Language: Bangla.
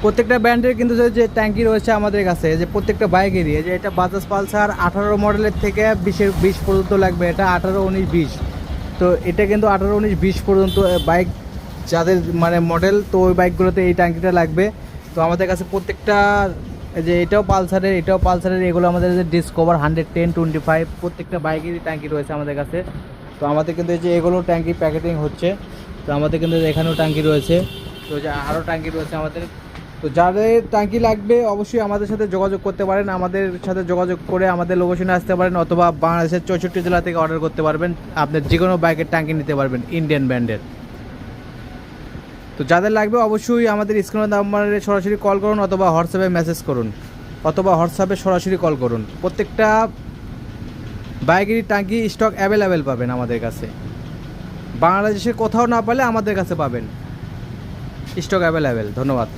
প্রত্যেকটা ব্র্যান্ডের কিন্তু যে- ট্যাঙ্কি রয়েছে আমাদের কাছে, যে প্রত্যেকটা বাইকেরই যে এটা বাজাজ পালসার আঠারো মডেলের থেকে বিশের বিশ পর্যন্ত লাগবে, এটা আঠারো উনিশ বিশ। তো এটা কিন্তু আঠারো উনিশ বিশ পর্যন্ত বাইক যাদের মানে মডেল, তো ওই বাইকগুলোতে এই ট্যাঙ্কিটা লাগবে। তো আমাদের কাছে প্রত্যেকটা যে এটাও পালসারের এটাও পালসারের, এগুলো আমাদের যে Discover hundred ten twenty five প্রত্যেকটা বাইকেরই ট্যাঙ্কি রয়েছে আমাদের কাছে। তো আমাদের কিন্তু এই যে এগুলো ট্যাঙ্কি প্যাকেটিং হচ্ছে, তো আমাদের কিন্তু এখানেও ট্যাঙ্কি রয়েছে। তো যে আরও ট্যাঙ্কি রয়েছে আমাদের। তো যাদের ট্যাঙ্কি লাগবে, অবশ্যই আমাদের সাথে যোগাযোগ করতে পারেন। আমাদের সাথে যোগাযোগ করে আমাদের লোকেশনে আসতে পারেন অথবা বাংলাদেশের চৌষট্টি জেলা থেকে অর্ডার করতে পারবেন। আপনার যে কোনো বাইকের ট্যাঙ্কি নিতে পারবেন ইন্ডিয়ান ব্র্যান্ডের তো যাদের লাগবে, অবশ্যই আমাদের স্ক্রিনের নাম্বারে সরাসরি কল করুন অথবা হোয়াটসঅ্যাপে মেসেজ করুন। অথবা হোয়াটসঅ্যাপে সরাসরি কল করুন। প্রত্যেকটা বাইকেরই ট্যাঙ্কি স্টক অ্যাভেলেবেল পাবেন আমাদের কাছে। বাংলাদেশে কোথাও না পেলে আমাদের কাছে পাবেন। স্টক অ্যাভেলেবেল ধন্যবাদ।